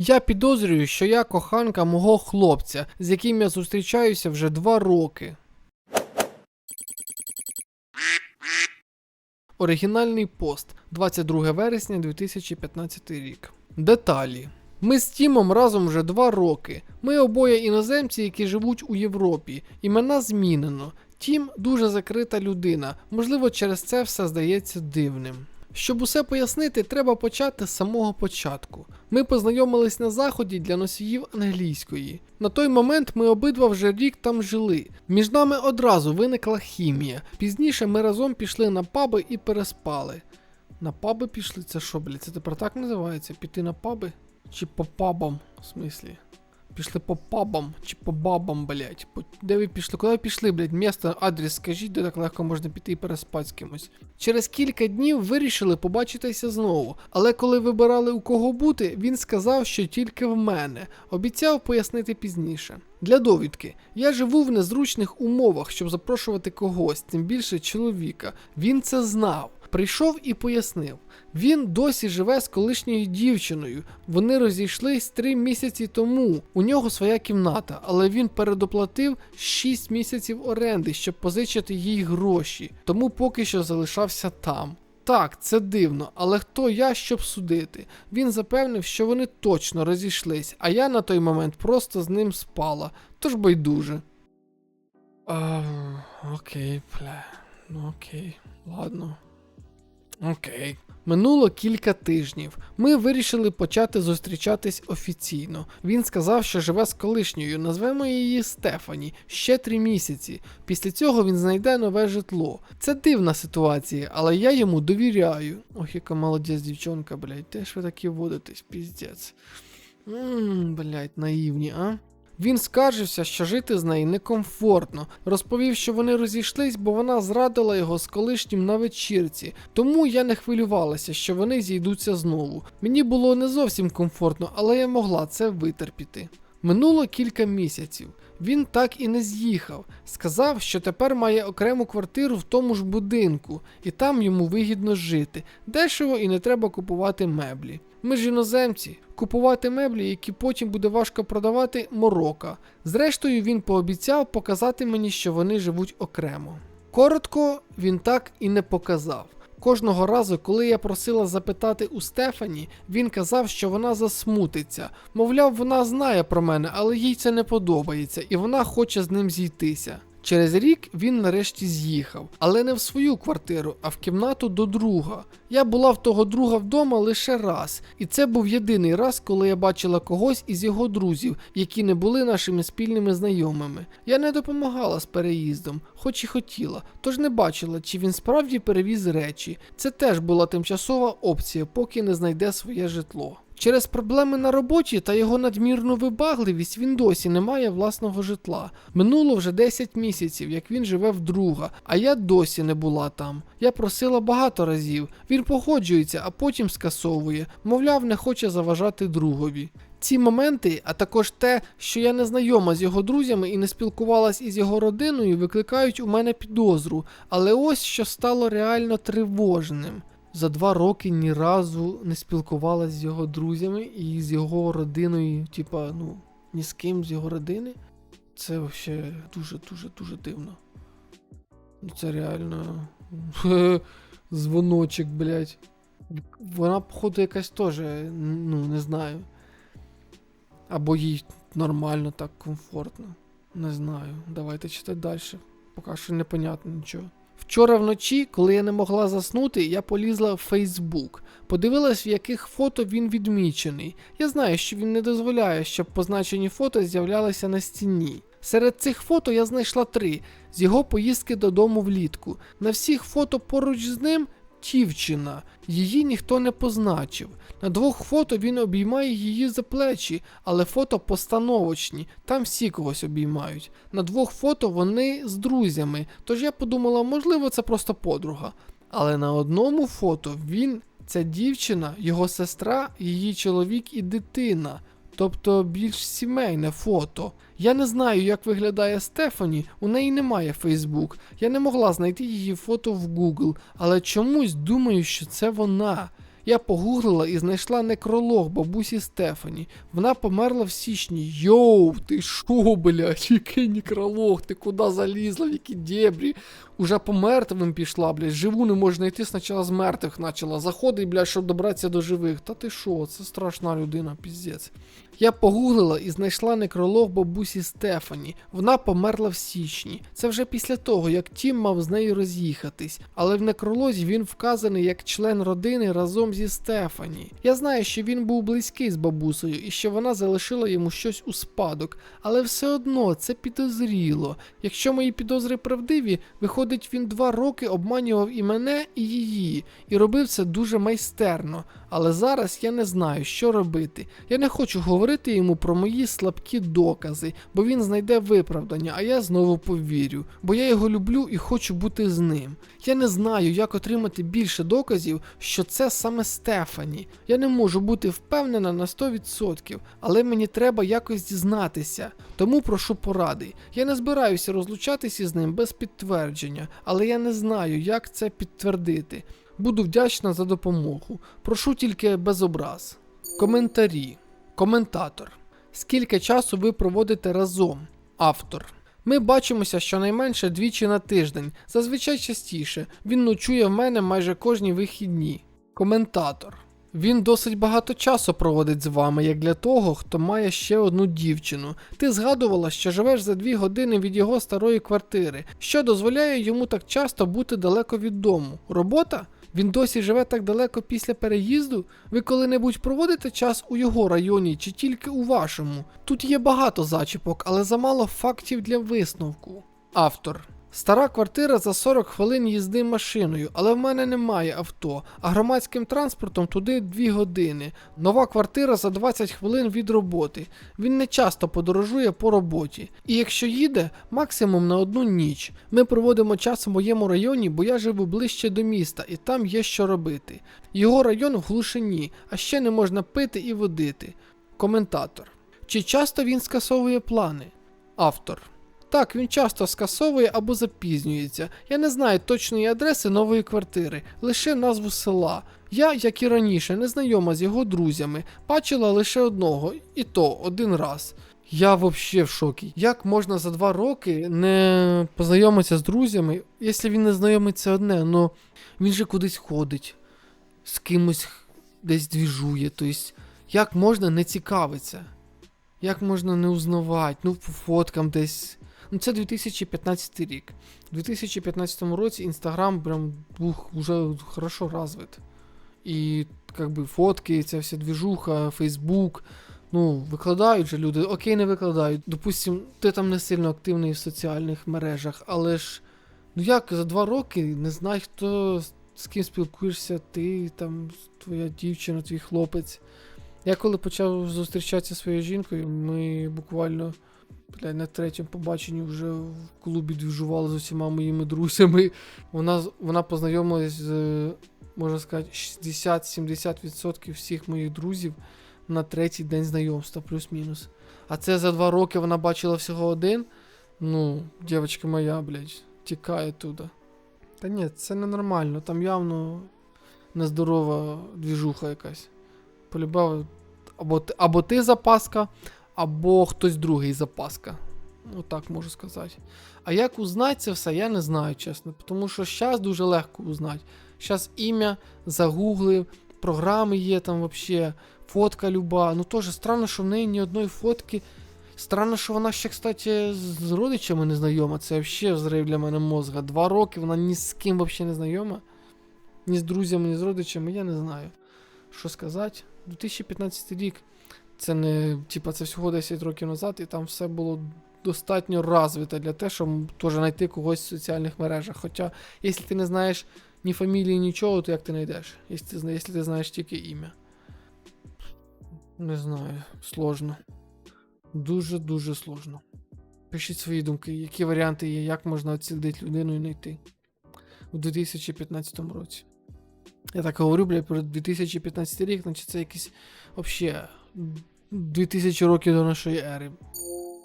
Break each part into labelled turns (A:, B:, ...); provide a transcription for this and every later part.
A: Я підозрюю, що я коханка мого хлопця, з яким я зустрічаюся вже два роки. Оригінальний пост 22 вересня 2015 рік. Деталі. Ми з Тімом разом вже два роки. Ми обоє іноземці, які живуть у Європі. Імена змінено. Тім дуже закрита людина, можливо, через це все здається дивним. Щоб усе пояснити, треба почати з самого початку. Ми познайомились на заході для носіїв англійської. На той момент ми обидва вже рік там жили. Між нами одразу виникла хімія. Пізніше ми разом пішли на паби і переспали. На паби пішли? Це що, блядь? Це тепер так називається? Піти на паби? Чи по пабам, в смислі? Пішли по пабам чи по бабам, блядь. По... Де ви пішли? Куди ви пішли, блядь? Місто, адрес скажіть, де так легко можна піти і переспати з кимось. Через кілька днів вирішили побачитися знову. Але коли вибирали у кого бути, він сказав, що тільки в мене. Обіцяв пояснити пізніше. Для довідки, я живу в незручних умовах, щоб запрошувати когось, тим більше чоловіка. Він це знав. Прийшов і пояснив. Він досі живе з колишньою дівчиною. Вони розійшлись три місяці тому. У нього своя кімната, але він передоплатив 6 місяців оренди, щоб позичити їй гроші, тому поки що залишався там. Так, це дивно, але хто я, щоб судити? Він запевнив, що вони точно розійшлись, а я на той момент просто з ним спала, тож байдуже. Окей, бля. Ну окей, ладно. Окей. Минуло кілька тижнів. Ми вирішили почати зустрічатись офіційно. Він сказав, що живе з колишньою, назвемо її Стефані, ще три місяці. Після цього він знайде нове житло. Це дивна ситуація, але я йому довіряю. Ох, яка молодець дівчонка, блядь, теж ви такі водитесь, піздець. Ммм, блядь, наївні, а? Він скаржився, що жити з нею некомфортно. Розповів, що вони розійшлись, бо вона зрадила його з колишнім на вечірці. Тому я не хвилювалася, що вони зійдуться знову. Мені було не зовсім комфортно, але я могла це витерпіти. Минуло кілька місяців. Він так і не з'їхав. Сказав, що тепер має окрему квартиру в тому ж будинку, і там йому вигідно жити. Дешево і не треба купувати меблі. Ми ж іноземці, купувати меблі, які потім буде важко продавати, морока. Зрештою, він пообіцяв показати мені, що вони живуть окремо. Коротко, він так і не показав. Кожного разу, коли я просила запитати у Стефані, він казав, що вона засмутиться. Мовляв, вона знає про мене, але їй це не подобається, і вона хоче з ним зійтися. Через рік він нарешті з'їхав, але не в свою квартиру, а в кімнату до друга. Я була в того друга вдома лише раз, і це був єдиний раз, коли я бачила когось із його друзів, які не були нашими спільними знайомими. Я не допомагала з переїздом, хоч і хотіла, тож не бачила, чи він справді перевіз речі. Це теж була тимчасова опція, поки не знайде своє житло. Через проблеми на роботі та його надмірну вибагливість він досі не має власного житла. Минуло вже 10 місяців, як він живе вдруга, а я досі не була там. Я просила багато разів. Він погоджується, а потім скасовує, мовляв, не хоче заважати другові. Ці моменти, а також те, що я не знайома з його друзями і не спілкувалась із його родиною, викликають у мене підозру, але ось що стало реально тривожним. За два роки ні разу не спілкувалася з його друзями і з його родиною, типа, ну, ні з ким з його родини. Це взагалі дуже-дуже дуже дивно. Ну це реально. Дзвоночок, блядь. Вона, походу, якась теж, ну, не знаю. Або їй нормально так комфортно. Не знаю. Давайте читати далі. Поки що непонятно нічого. Вчора вночі, коли я не могла заснути, я полізла в Фейсбук. Подивилась, в яких фото він відмічений. Я знаю, що він не дозволяє, щоб позначені фото з'являлися на стіні. Серед цих фото я знайшла три з його поїздки додому влітку. На всіх фото поруч з ним дівчина. Її ніхто не позначив. На двох фото він обіймає її за плечі, але фото постановочні, там всі когось обіймають. На двох фото вони з друзями, тож я подумала, можливо, це просто подруга. Але на одному фото він, ця дівчина, його сестра, її чоловік і дитина. Тобто більш сімейне фото. Я не знаю, як виглядає Стефані, у неї немає Фейсбук. Я не могла знайти її фото в Google, але чомусь думаю, що це вона. Я погуглила і знайшла некролог бабусі Стефані. Вона померла в січні. Йоу, ти шо, блядь, який некролог? Ти куди залізла, в які дебрі? Уже по мертвим пішла, блядь. Живу не можна йти, спочатку з мертвих почала. Заходить, блядь, щоб добратися до живих. Та ти що, це страшна людина, піздець. Я погуглила і знайшла некролог бабусі Стефані. Вона померла в січні. Це вже після того, як Тім мав з нею роз'їхатись. Але в некролозі він вказаний як член родини разом зі Стефані. Я знаю, що він був близький з бабусею і що вона залишила йому щось у спадок, але все одно це підозріло. Якщо мої підозри правдиві, виходить, він два роки обманював і мене, і її, і робив це дуже майстерно. Але зараз я не знаю, що робити. Я не хочу говорити йому про мої слабкі докази, бо він знайде виправдання, а я знову повірю, бо я його люблю і хочу бути з ним. Я не знаю, як отримати більше доказів, що це саме Стефані. Я не можу бути впевнена на 100%, але мені треба якось дізнатися. Тому прошу поради. Я не збираюся розлучатися з ним без підтвердження, але я не знаю, як це підтвердити. Буду вдячна за допомогу. Прошу тільки без образ. Коментарі. Коментатор. Скільки часу ви проводите разом? Автор. Ми бачимося щонайменше двічі на тиждень, зазвичай частіше. Він ночує в мене майже кожні вихідні. Коментатор. Він досить багато часу проводить з вами, як для того, хто має ще одну дівчину. Ти згадувала, що живеш за дві години від його старої квартири, що дозволяє йому так часто бути далеко від дому. Робота? Він досі живе так далеко після переїзду? Ви коли-небудь проводите час у його районі чи тільки у вашому? Тут є багато зачіпок, але замало фактів для висновку. Автор. Стара квартира за 40 хвилин їзди машиною, але в мене немає авто, а громадським транспортом туди 2 години. Нова квартира за 20 хвилин від роботи. Він не часто подорожує по роботі. І якщо їде, максимум на одну ніч. Ми проводимо час в моєму районі, бо я живу ближче до міста і там є що робити. Його район в глушині, а ще не можна пити і водити. Коментатор. Чи часто він скасовує плани? Автор. Так, він часто скасовує або запізнюється. Я не знаю точної адреси нової квартири, лише назву села. Я, як і раніше, не знайома з його друзями, бачила лише одного, і то один раз. Я взагалі в шокі. Як можна за два роки не познайомитися з друзями, якщо він не знайомиться одне, ну він же кудись ходить, з кимось десь двіжує. Тобто, як можна не цікавитися? Як можна не узнавати? Ну, по фоткам десь. Ну, це 2015 рік. У 2015 році Інстаграм прям був уже хорошо розвит. І как би фотки, ця вся двіжуха, Фейсбук. Ну, викладають же люди, окей, не викладають. Допустим, ти там не сильно активний в соціальних мережах, але ж ну як за два роки не знаю, хто з ким спілкуєшся, ти там, твоя дівчина, твій хлопець. Я коли почав зустрічатися зі своєю жінкою, ми буквально бля, на третьому побаченні вже в клубі двіжували з усіма моїми друзями. Вона, вона познайомилась з, можна сказати, 60-70% всіх моїх друзів на третій день знайомства, плюс-мінус. А це за два роки вона бачила всього один. Ну, дівчинка моя, блядь, тікає туди. Та ні, це ненормально, там явно нездорова двіжуха якась. Полюбав або, або ти запаска, або хтось другий запаска. Ну так можу сказати. А як узнати це все, я не знаю, чесно. Тому що зараз дуже легко узнати. Зараз ім'я, загуглив, програми є там взагалі, фотка люба. Ну теж странно, що в неї ні одної фотки. Странно, що вона ще, кстати, з родичами не знайома. Це взагалі взрив для мене мозга. Два роки вона ні з ким взагалі не знайома. Ні з друзями, ні з родичами, я не знаю. Що сказати? 2015 рік. Це не, типа, це всього 10 років назад, і там все було достатньо розвите для того, щоб теж знайти когось в соціальних мережах. Хоча, якщо ти не знаєш ні фамілії, нічого, то як ти знайдеш? Якщо ти, якщо ти знаєш тільки ім'я. Не знаю, сложно. Дуже-дуже сложно. Пишіть свої думки, які варіанти є, як можна відслідити людину і знайти у 2015 році. Я так говорю, блядь, про 2015 рік, значить це якийсь взагалі 2000 років до нашої ери.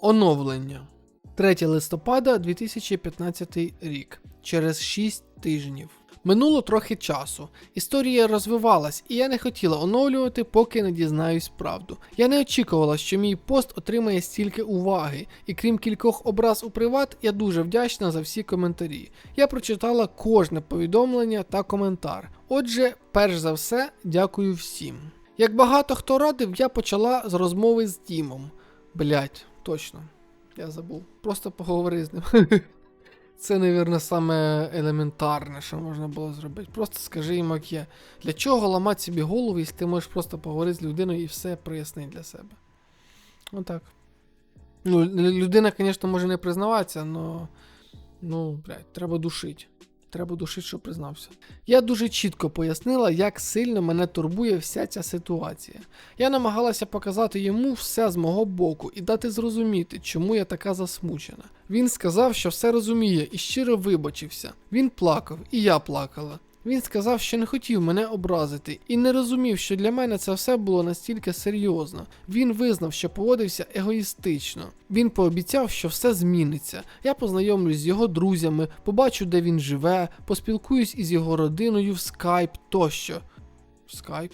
A: Оновлення. 3 листопада 2015 рік. Через 6 тижнів. Минуло трохи часу. Історія розвивалась, і я не хотіла оновлювати, поки не дізнаюсь правду. Я не очікувала, що мій пост отримає стільки уваги, і крім кількох образ у приват, я дуже вдячна за всі коментарі. Я прочитала кожне повідомлення та коментар. Отже, перш за все, дякую всім. Як багато хто радив, я почала з розмови з Дімом. Блять, точно. Я забув. Просто поговори з ним. Це, навірно, саме елементарне, що можна було зробити. Просто скажи їм, як є. Для чого ламати собі голову, якщо ти можеш просто поговорити з людиною і все прояснити для себе. Отак. Ну, людина, звісно, може не признаватися, але. Ну, блядь, треба душити. Треба душити, що признався. Я дуже чітко пояснила, як сильно мене турбує вся ця ситуація. Я намагалася показати йому все з мого боку і дати зрозуміти, чому я така засмучена. Він сказав, що все розуміє і щиро вибачився. Він плакав, і я плакала. Він сказав, що не хотів мене образити, і не розумів, що для мене це все було настільки серйозно. Він визнав, що поводився егоїстично. Він пообіцяв, що все зміниться. Я познайомлюсь з його друзями, побачу, де він живе, поспілкуюсь із його родиною в скайп тощо. Скайп?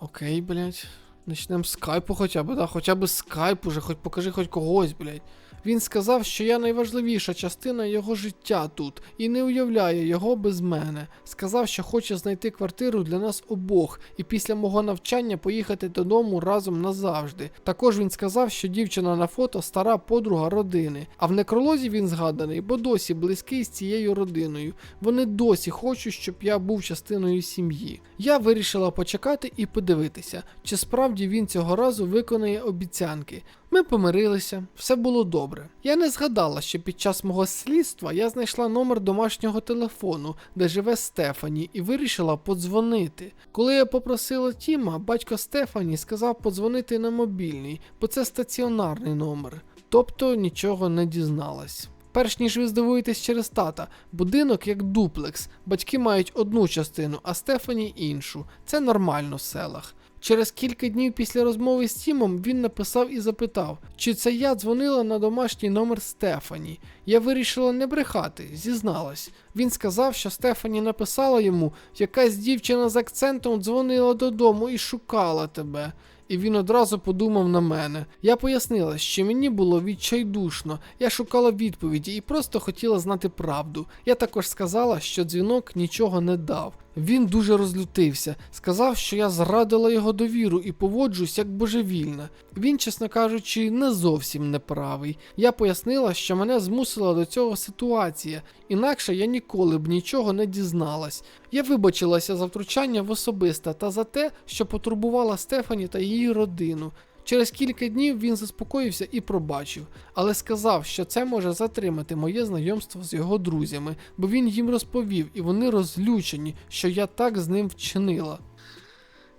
A: Окей, блядь. Начнем з скайпу хоча б, да, хоча б скайп уже, хоч покажи хоч когось, блядь. Він сказав, що я найважливіша частина його життя тут і не уявляє його без мене. Сказав, що хоче знайти квартиру для нас обох і після мого навчання поїхати додому разом назавжди. Також він сказав, що дівчина на фото стара подруга родини. А в некролозі він згаданий, бо досі близький з цією родиною. Вони досі хочуть, щоб я був частиною сім'ї. Я вирішила почекати і подивитися, чи справді він цього разу виконає обіцянки. Ми помирилися, все було добре. Я не згадала, що під час мого слідства я знайшла номер домашнього телефону, де живе Стефані, і вирішила подзвонити. Коли я попросила Тіма, батько Стефані сказав подзвонити на мобільний, бо це стаціонарний номер. Тобто нічого не дізналась. Перш ніж ви здивуєтесь через тата, будинок як дуплекс. Батьки мають одну частину, а Стефані іншу. Це нормально в селах. Через кілька днів після розмови з Тімом він написав і запитав, чи це я дзвонила на домашній номер Стефані. Я вирішила не брехати, зізналась. Він сказав, що Стефані написала йому, якась дівчина з акцентом дзвонила додому і шукала тебе. І він одразу подумав на мене. Я пояснила, що мені було відчайдушно. Я шукала відповіді і просто хотіла знати правду. Я також сказала, що дзвінок нічого не дав. Він дуже розлютився, сказав, що я зрадила його довіру і поводжусь як божевільна. Він, чесно кажучи, не зовсім неправий. Я пояснила, що мене змусила до цього ситуація, інакше я ніколи б нічого не дізналась. Я вибачилася за втручання в особисте та за те, що потурбувала Стефані та її родину. Через кілька днів він заспокоївся і пробачив, але сказав, що це може затримати моє знайомство з його друзями, бо він їм розповів, і вони розлючені, що я так з ним вчинила.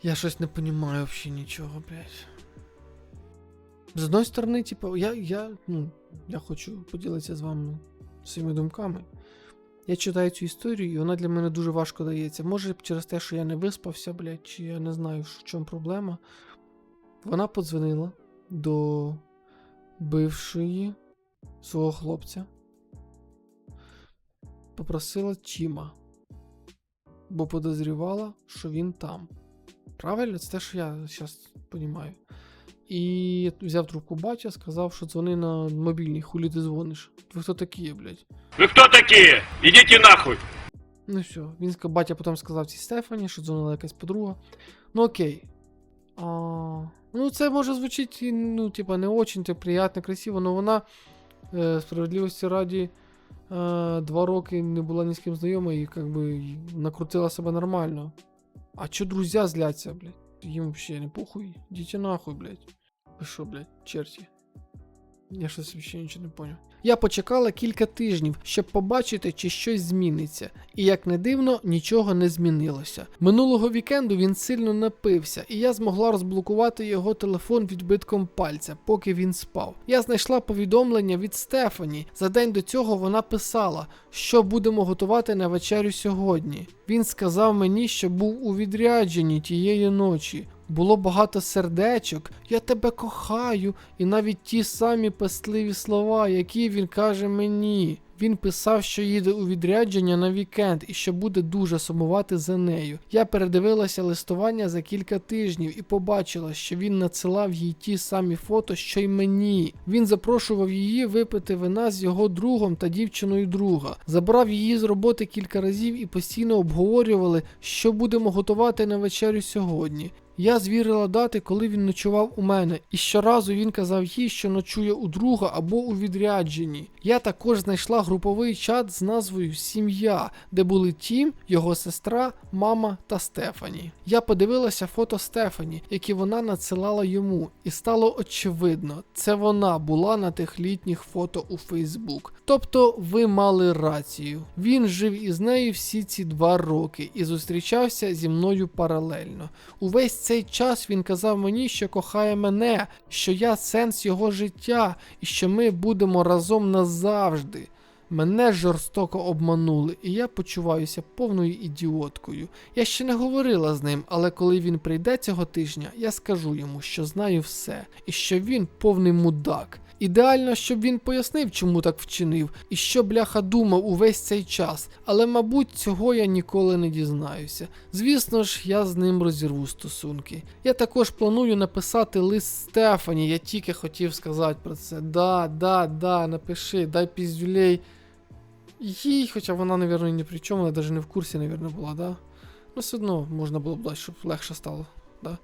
A: Я щось не понімаю взагалі нічого, блядь. З одної сторони, типу, я, я, ну, я хочу поділитися з вами своїми думками. Я читаю цю історію, і вона для мене дуже важко дається. Може через те, що я не виспався, блядь, чи я не знаю, в чому проблема. Вона подзвонила до бившої свого хлопця. Попросила Чіма, бо подозрівала, що він там. Правильно, це те, що я зараз розумію. І взяв трубку батя, сказав, що дзвони на мобільний, хулі ти дзвониш. Ви хто такі, блядь?
B: Вы кто такие? Идите нахуй!
A: Ну все. Він батя потім сказав цій Стефані, що дзвонила якась подруга. Ну окей. А, ну, це може звучить, ну, типа, не очень так приємно, красиво, але вона е, справедливості раді е, два роки не була ні з ким знайома і как би накрутила себе нормально. А чо друзі зляться, блядь? Їм взагалі не похуй. Дітя нахуй, блядь. Що, блядь, черті? Я щось взагалі нічого не поняв. Я почекала кілька тижнів, щоб побачити, чи щось зміниться. І як не дивно, нічого не змінилося. Минулого вікенду він сильно напився, і я змогла розблокувати його телефон відбитком пальця, поки він спав. Я знайшла повідомлення від Стефані. За день до цього вона писала, що будемо готувати на вечерю сьогодні. Він сказав мені, що був у відрядженні тієї ночі. Було багато сердечок, я тебе кохаю, і навіть ті самі пестливі слова, які він каже мені. Він писав, що їде у відрядження на вікенд і що буде дуже сумувати за нею. Я передивилася листування за кілька тижнів і побачила, що він надсилав їй ті самі фото, що й мені. Він запрошував її випити вина з його другом та дівчиною друга. Забрав її з роботи кілька разів і постійно обговорювали, що будемо готувати на вечерю сьогодні. Я звірила дати, коли він ночував у мене, і щоразу він казав їй, що ночує у друга або у відрядженні. Я також знайшла груповий чат з назвою Сім'я, де були Тім, його сестра, мама та Стефані. Я подивилася фото Стефані, які вона надсилала йому, і стало очевидно, це вона була на тих літніх фото у Фейсбук. Тобто ви мали рацію. Він жив із нею всі ці два роки і зустрічався зі мною паралельно. Увесь цей час він казав мені, що кохає мене, що я сенс його життя і що ми будемо разом назавжди. Мене жорстоко обманули, і я почуваюся повною ідіоткою. Я ще не говорила з ним, але коли він прийде цього тижня, я скажу йому, що знаю все, і що він повний мудак. Ідеально, щоб він пояснив, чому так вчинив, і що бляха думав увесь цей час, але, мабуть, цього я ніколи не дізнаюся. Звісно ж, я з ним розірву стосунки. Я також планую написати лист Стефані, я тільки хотів сказати про це. Да, да, да, напиши, дай піздюлей. Їй, хоча вона, напевно, ні при чому, вона навіть не в курсі, напевно, була, да? Ну, все одно можна було б дати, щоб легше стало, да?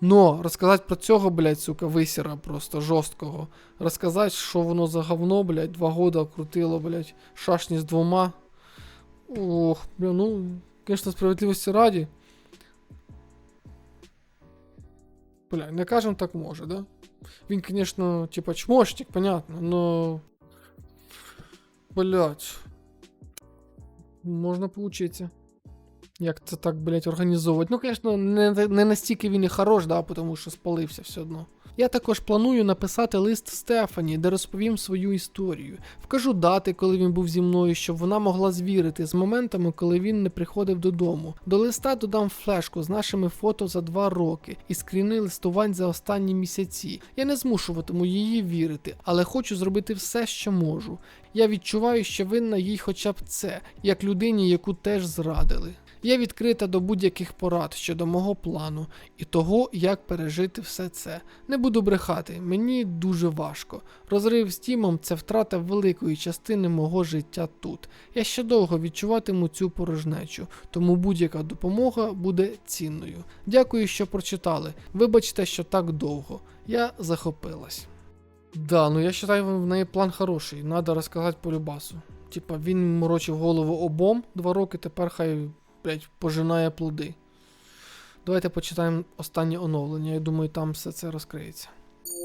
A: Но розказати про цього, блядь, сука, висіра просто жорсткого. Розказати, що воно за говно, блядь, два года крутило, блядь, шашні з двома. Ох, бля, ну, звісно, справедливості раді. Бля, не кажем так може, да? Він, звісно, типа чмошник, понятно, но. Блять. Можна поучитися. Як це так, блять, організовувати. Ну, звісно, не, не настільки він і хорош, да, тому що спалився все одно. Я також планую написати лист Стефані, де розповім свою історію. Вкажу дати, коли він був зі мною, щоб вона могла звірити з моментами, коли він не приходив додому. До листа додам флешку з нашими фото за два роки і скріни листувань за останні місяці. Я не змушуватиму її вірити, але хочу зробити все, що можу. Я відчуваю, що винна їй хоча б це, як людині, яку теж зрадили. Я відкрита до будь-яких порад щодо мого плану і того, як пережити все це. Не буду брехати, мені дуже важко. Розрив з Тімом це втрата великої частини мого життя тут. Я ще довго відчуватиму цю порожнечу, тому будь-яка допомога буде цінною. Дякую, що прочитали. Вибачте, що так довго. Я захопилась. Да, ну я вважаю, в неї план хороший. Надо розказати по любасу. Типа він морочив голову обом два роки, тепер хай блядь, пожинає плоди. Давайте почитаємо останнє оновлення. Я думаю, там все це розкриється.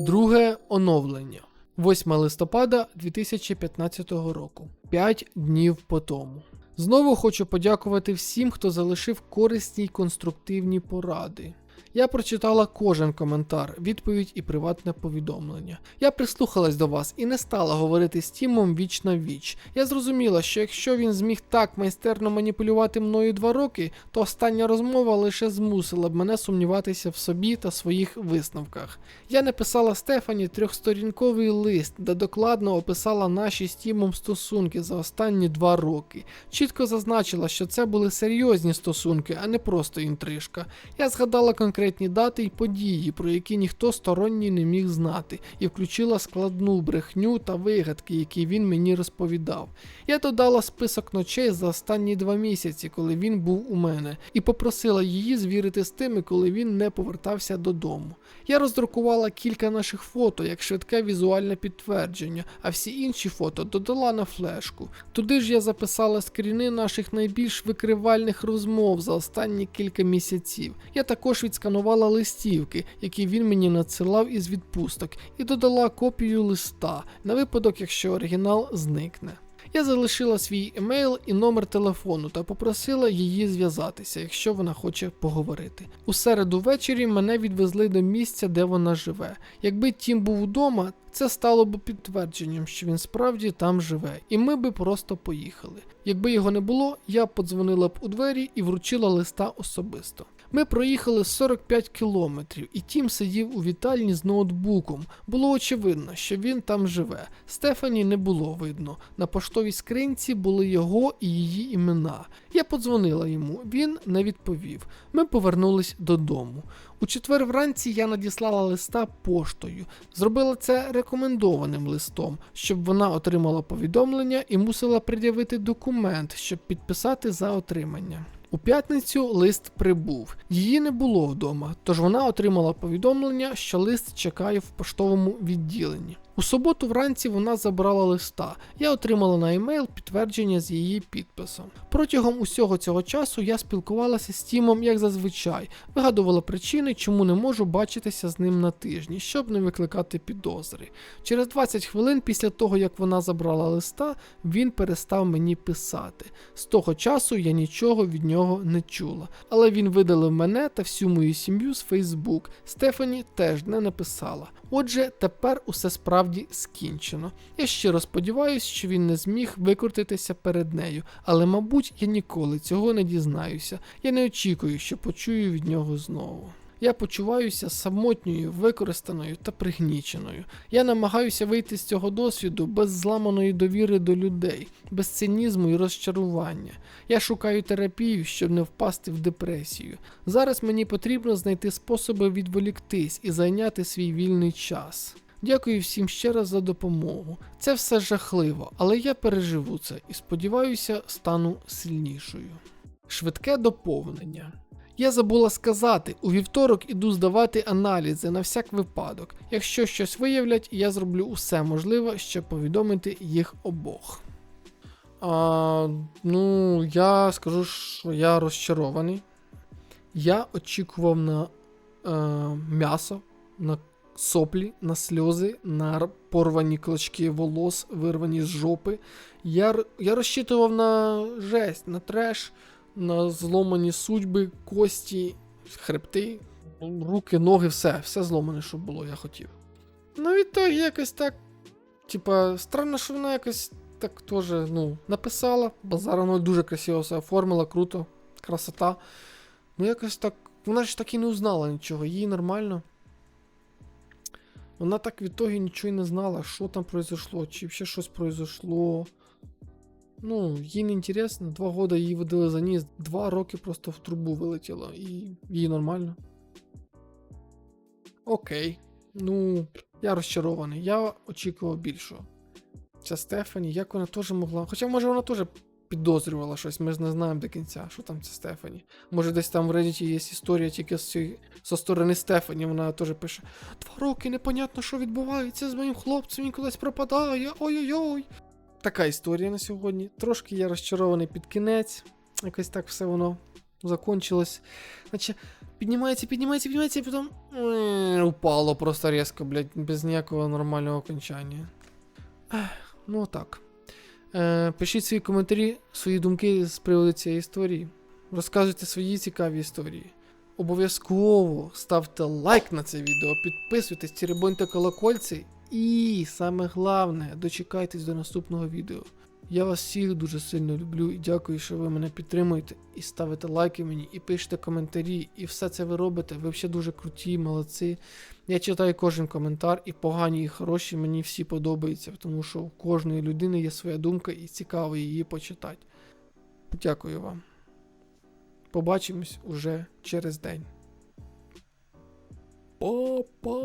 A: Друге оновлення. 8 листопада 2015 року. 5 днів по тому. Знову хочу подякувати всім, хто залишив корисні й конструктивні поради. Я прочитала кожен коментар, відповідь і приватне повідомлення. Я прислухалась до вас і не стала говорити з Тімом віч на віч. Я зрозуміла, що якщо він зміг так майстерно маніпулювати мною два роки, то остання розмова лише змусила б мене сумніватися в собі та своїх висновках. Я написала Стефані трьохсторінковий лист, де докладно описала наші з Тімом стосунки за останні два роки. Чітко зазначила, що це були серйозні стосунки, а не просто інтрижка. Я згадала конкретні дати й події, про які ніхто сторонній не міг знати, і включила складну брехню та вигадки, які він мені розповідав. Я додала список ночей за останні два місяці, коли він був у мене, і попросила її звірити з тими, коли він не повертався додому. Я роздрукувала кілька наших фото як швидке візуальне підтвердження, а всі інші фото додала на флешку. Туди ж я записала скріни наших найбільш викривальних розмов за останні кілька місяців. Я також відсканувала листівки, які він мені надсилав із відпусток, і додала копію листа на випадок, якщо оригінал зникне. Я залишила свій емейл і номер телефону та попросила її зв'язатися, якщо вона хоче поговорити. У середу ввечері мене відвезли до місця, де вона живе. Якби Тім був вдома, це стало б підтвердженням, що він справді там живе, і ми би просто поїхали. Якби його не було, я подзвонила б у двері і вручила листа особисто. Ми проїхали 45 кілометрів, і Тім сидів у вітальні з ноутбуком. Було очевидно, що він там живе. Стефані не було видно. На поштовій скринці були його і її імена. Я подзвонила йому, він не відповів. Ми повернулись додому. У четвер вранці я надіслала листа поштою. Зробила це рекомендованим листом, щоб вона отримала повідомлення і мусила пред'явити документ, щоб підписати за отримання. У п'ятницю лист прибув. Її не було вдома, тож вона отримала повідомлення, що лист чекає в поштовому відділенні. У суботу вранці вона забрала листа. Я отримала на емейл підтвердження з її підписом. Протягом усього цього часу я спілкувалася з Тімом як зазвичай, вигадувала причини, чому не можу бачитися з ним на тижні, щоб не викликати підозри. Через 20 хвилин після того, як вона забрала листа, він перестав мені писати. З того часу я нічого від нього не чула. Але він видалив мене та всю мою сім'ю з Фейсбук. Стефані теж не написала. Отже, тепер усе справді скінчено. Я щиро сподіваюся, що він не зміг викрутитися перед нею, але, мабуть, я ніколи цього не дізнаюся. Я не очікую, що почую від нього знову. Я почуваюся самотньою, використаною та пригніченою. Я намагаюся вийти з цього досвіду без зламаної довіри до людей, без цинізму і розчарування. Я шукаю терапію, щоб не впасти в депресію. Зараз мені потрібно знайти способи відволіктись і зайняти свій вільний час. Дякую всім ще раз за допомогу. Це все жахливо, але я переживу це і сподіваюся, стану сильнішою. Швидке доповнення. Я забула сказати, у вівторок іду здавати аналізи на всяк випадок. Якщо щось виявлять, я зроблю усе можливе, щоб повідомити їх обох. А, ну, я скажу, що я розчарований. Я очікував на е, м'ясо, на соплі, на сльози, на порвані клочки волос, вирвані з жопи. Я, я розчитував на жесть, на треш, на зломані судьби, кості, хребти, руки, ноги, все, все зломане, що було, я хотів. Ну, відтоді якось так. Типа, странно, що вона якось так теж, ну, написала. Базар воно дуже красиво все оформила, круто, красота. Ну, якось так. Вона ж так і не узнала нічого, їй нормально. Вона так відтоді нічого й не знала, що там произошло, чи ще щось произошло. Ну, їй не інтересно, два года її водили за ніс, два роки просто в трубу вилетіло, і їй нормально. Окей. Ну, я розчарований. Я очікував більшого. Ця Стефані, як вона теж могла. Хоча, може, вона теж підозрювала щось, ми ж не знаємо до кінця, що там ця Стефані. Може, десь там в Reddit є історія тільки з зі сторони Стефані, вона теж пише: Два роки непонятно, що відбувається з моїм хлопцем, він кудись пропадає. Ой-ой-ой. Така історія на сьогодні. Трошки я розчарований під кінець. Якось так все воно закончилось. Наче піднімається, піднімається, піднімається, і потім е, упало просто різко, блядь, без ніякого нормального окончання. Ну так. Е, пишіть свої коментарі, свої думки з приводу цієї історії. Розказуйте свої цікаві історії. Обов'язково ставте лайк на це відео, підписуйтесь, теребоньте колокольці. І саме головне, дочекайтесь до наступного відео. Я вас всіх дуже сильно люблю і дякую, що ви мене підтримуєте і ставите лайки мені, і пишете коментарі, і все це ви робите. Ви ще дуже круті, молодці. Я читаю кожен коментар, і погані, і хороші мені всі подобаються, тому що у кожної людини є своя думка і цікаво її почитати. Дякую вам. Побачимось уже через день. Па-па!